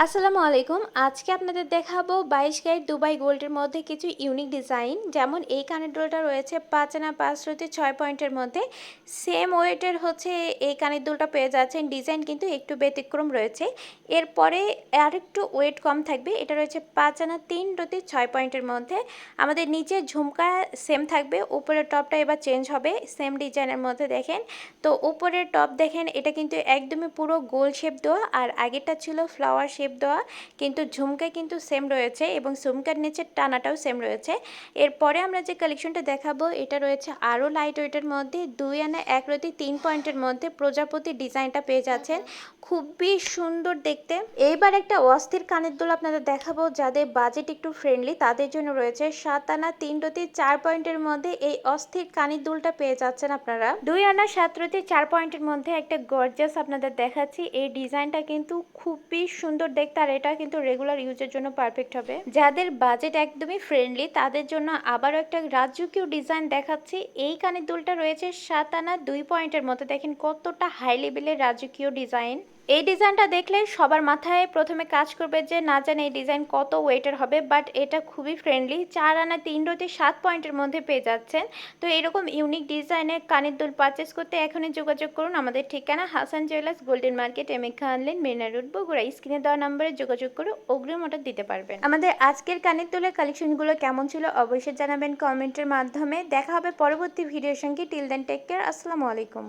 আসসালামু আলাইকুম। আজকে আপনাদের দেখাবো বাইশ ক্যারেট দুবাই গোল্ডের মধ্যে কিছু ইউনিক ডিজাইন। যেমন এই কানের দুলটা রয়েছে পাঁচ আনা পাঁচ রুটি ছয় পয়েন্টের মধ্যে। সেম ওয়েটের হচ্ছে এই কানের দুলটা পেয়ে যাচ্ছেন। ডিজাইন কিন্তু একটু ব্যতিক্রম রয়েছে। এরপরে আর একটু ওয়েট কম থাকবে। এটা রয়েছে পাঁচ আনা তিন রুটি ছয় পয়েন্টের মধ্যে। আমাদের নিচে ঝুমকা সেম থাকবে। উপরের টপটা এবার চেঞ্জ হবে। সেম ডিজাইনের মধ্যে দেখেন। তো উপরের টপ দেখেন, এটা কিন্তু একদমই পুরো গোল শেপ দেওয়া। আর আগেরটা ছিল ফ্লাওয়ার শেপ দেওয়া, কিন্তু ঝুমকায় কিন্তু সেম রয়েছে এবং ঝুমকার নিচের টানাটাও সেম রয়েছে। এরপরে আমরা যে কালেকশনটা দেখাবো, এটা রয়েছে আরও লাইট ওয়েটের মধ্যে, দুই আনা এক রতি তিন পয়েন্টের মধ্যে প্রজাপতি ডিজাইনটা পেয়ে যাচ্ছেন। খুবই সুন্দর দেখতে। এইবার একটা অস্থির কানের দোল আপনাদের দেখাবো, যাদের বাজেট একটু ফ্রেন্ডলি তাদের জন্য রয়েছে সাত আনা তিন রতি চার পয়েন্টের মধ্যে এই অস্থির কানের দুলটা পেয়ে যাচ্ছেন আপনারা। দুই আনা সাত রতি চার পয়েন্টের মধ্যে একটা গর্জাস আপনাদের দেখাচ্ছি, এই ডিজাইনটা কিন্তু খুবই সুন্দর দেখতে, আর এটা কিন্তু রেগুলার ইউজের জন্য পারফেক্ট হবে। যাদের বাজেট একদমই ফ্রেন্ডলি তাদের জন্য আবারও একটা রাজকীয় ডিজাইন দেখাচ্ছি। এই কানের দুলটা রয়েছে সাত আনা দুই পয়েন্টের মতো। দেখেন কতটা হাই লেভেলের রাজকীয় ডিজাইন এই ডিজাইনটা দেখলে সবার মাথায় প্রথমে কাজ করবে যে, না জানে এই ডিজাইন কত ওয়েটের হবে বাট এটা খুবই ফ্রেন্ডলি চার আনা তিন রোতে সাত পয়েন্টের মধ্যে পেয়ে যাচ্ছেন। তো এরকম ইউনিক ডিজাইনের কানের দুল পারচেস করতে এখনই যোগাযোগ করুন আমাদের ঠিকানা Hasan jewellers golden market M A Khan lane Mena road Bogura. স্ক্রিনে দেওয়া নম্বরে যোগাযোগ করে অগ্রিম অর্ডার দিতে পারবেন। আমাদের আজকের কানের দুলের কালেকশনগুলো কেমন ছিল অবশ্যই জানাবেন কমেন্টের মাধ্যমে। দেখা হবে পরবর্তী ভিডিওর সঙ্গে। টিল দেন টেক কেয়ার আসসালামু আলাইকুম।